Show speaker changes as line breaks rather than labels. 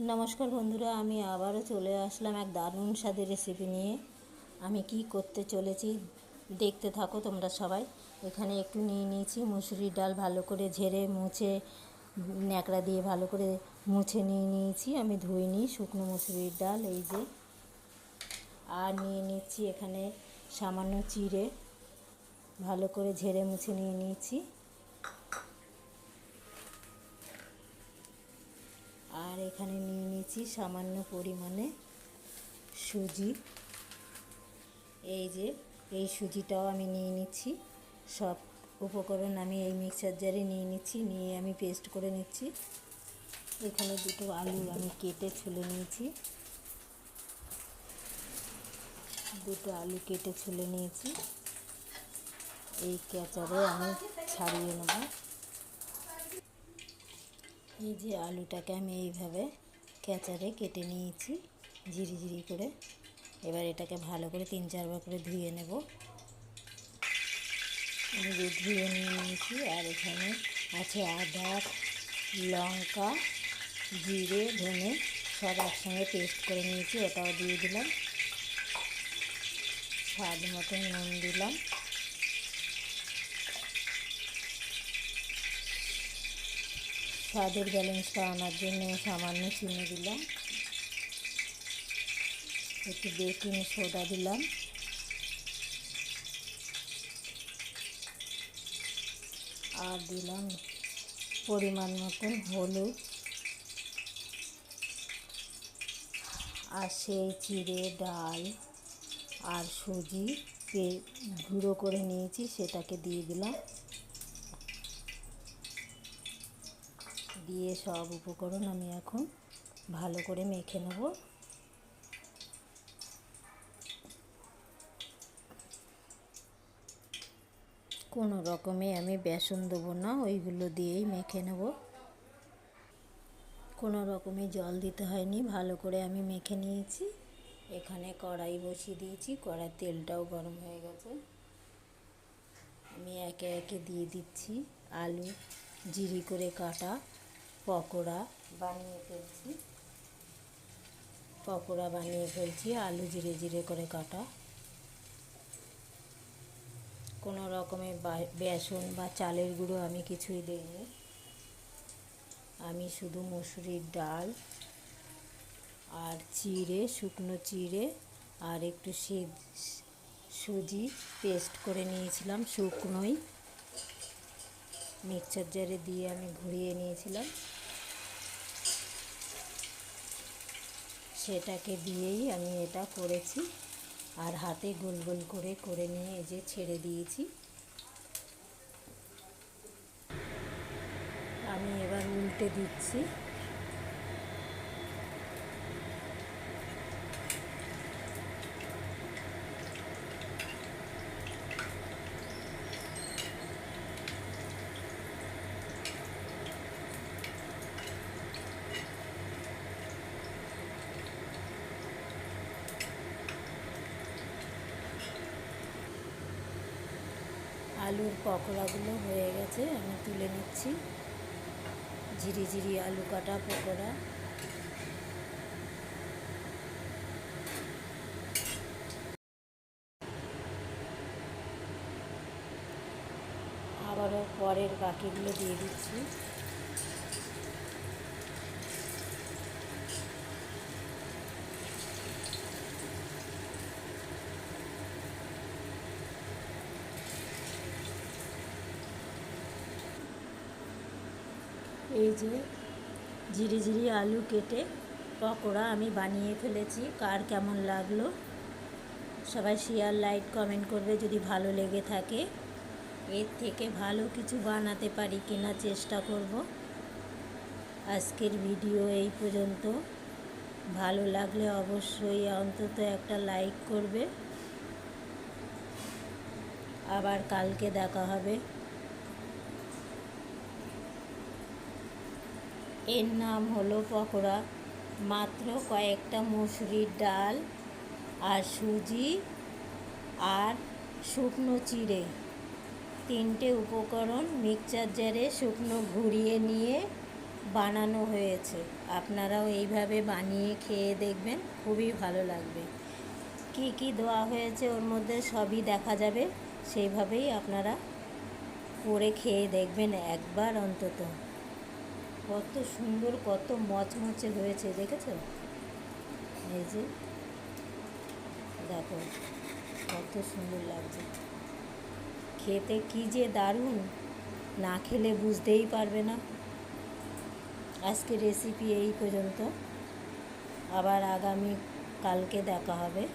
নমস্কার বন্ধুরা, আমি আবারও চলে আসলাম এক দারুণ স্বাদের রেসিপি নিয়ে। আমি কি করতে চলেছি দেখতে থাকো তোমরা সবাই। এখানে একটু নিয়ে নিয়েছি মুসুরির ডাল ভালো করে ঝেড়ে মুছে, ন্যাকড়া দিয়ে ভালো করে মুছে নিয়ে নিয়েছি। আমি ধুই নিই শুকনো মুসুরির ডাল, এই যে। আর নিয়ে নিচ্ছি এখানে সামান্য চিড়ে, ভালো করে ঝেড়ে মুছে নিয়ে নিয়েছি। আর এখানে নিয়ে নিয়েছি সামান্য পরিমাণে সুজি। এই যে, এই সুজিটাও আমি নিয়ে নিচ্ছি। সব উপকরণ আমি এই মিক্সার জারে নিয়ে নিচ্ছি, নিয়ে আমি পেস্ট করে নিচ্ছি। এখানে দুটো আলু আমি কেটে ছুলে নিয়েছি। দুটো আলু কেটে ছুলে নিয়েছি। এই ক্যাচারে আমি ছাড়িয়ে নেব। এই যে আলুটাকে আমি এইভাবে ক্যাচারে কেটে নিয়েছি, ঝিরি ঝিরি করে। এবার এটাকে ভালো করে তিন চারবার করে ধুয়ে নেব। ধুয়ে নিয়ে নিয়েছি, আর এখানে আছে আদা, লঙ্কা, জিরে, ধনে, সব একসঙ্গে পেস্ট করে নিয়েছি ওটাও দিয়ে দিলাম। স্বাদ মতো নুন দিলাম। স্বাদের ব্যালেন্সটা আনার জন্য সামান্য চিনি দিলাম। একটু বেকিং সোডা দিলাম। আর দিলাম পরিমাণ মতন হলুদ। আর সেই চিড়ে ডাল আর সুজি গুঁড়ো করে নিয়েছি, সেটাকে দিয়ে দিলাম। দিয়ে সব উপকরণ আমি এখন ভালো করে মেখে নেব। কোনো রকমে আমি বেসন দেবো না, ওইগুলো দিয়েই মেখে নেব। কোনো রকমে জল দিতে হয়নি, ভালো করে আমি মেখে নিয়েছি। এখানে কড়াই বসিয়ে দিয়েছি কড়াই তেলটাও গরম হয়ে গেছে। আমি একে একে দিয়ে দিচ্ছি আলু, জিরি করে কাটা। পকোড়া বানিয়ে ফেলছি। পকোড়া বানিয়ে ফেলছি, আলু জিরে জিরে করে কাটা। কোনো রকমের বেসন বা চালের গুঁড়ো আমি কিছুই দিইনি। আমি শুধু মুসুরির ডাল আর চিড়ে, শুকনো চিড়ে আর একটু সুজি পেস্ট করে নিয়েছিলাম, শুকনোই। মিক্সচার জারে দিয়ে আমি ঘুরিয়ে নিয়েছিলাম। সেটাকে দিয়েই আমি এটা করেছি আর হাতে গোল গোল করে করে নিয়ে এই যে ছেড়ে দিয়েছি। আমি এবার উল্টে দিচ্ছি। আলুর পকোড়াগুলো হয়ে গেছে, আমি তুলে নিচ্ছি। ঝিরি ঝিরি আলু কাটা পকোড়া। আবারও পরের বাকিগুলো দিয়ে দিচ্ছি। এই যে ঝিরি ঝিরি আলু কেটে পকোড়া আমি বানিয়ে ফেলেছি। কার কেমন লাগল? সবাই শেয়ার লাইক কমেন্ট করবে যদি ভালো লেগে থাকে। এর থেকে ভালো কিছু বানাতে পারি কিনা চেষ্টা করব। আজকের ভিডিও এই পর্যন্ত। ভালো লাগলে অবশ্যই অন্তত একটা লাইক করবে। আবার কালকে দেখা হবে। এর নাম হলো পকোড়া। মাত্র কয়েকটা মুসুরির ডাল আর সুজি আর শুকনো চিড়ে। তিনটে উপকরণ মিক্সচার জারে শুকনো ঘুরিয়ে নিয়ে বানানো হয়েছে। আপনারাও এইভাবে বানিয়ে খেয়ে দেখবেন, খুবই ভালো লাগবে। কি কি দেওয়া হয়েছে ওর মধ্যে সবই দেখা যাবে। সেইভাবেই আপনারা করে খেয়ে দেখবেন একবার অন্তত। কত সুন্দর, কত মচমচে হয়েছে, দেখেছ? এই যে, দেখো, কত সুন্দর লাগছে। খেতে কি যে দারুণ, না খেলে বুঝতেই পারবে না। আজকে রেসিপি এই পর্যন্ত। আবার আগামী কালকে দেখা হবে।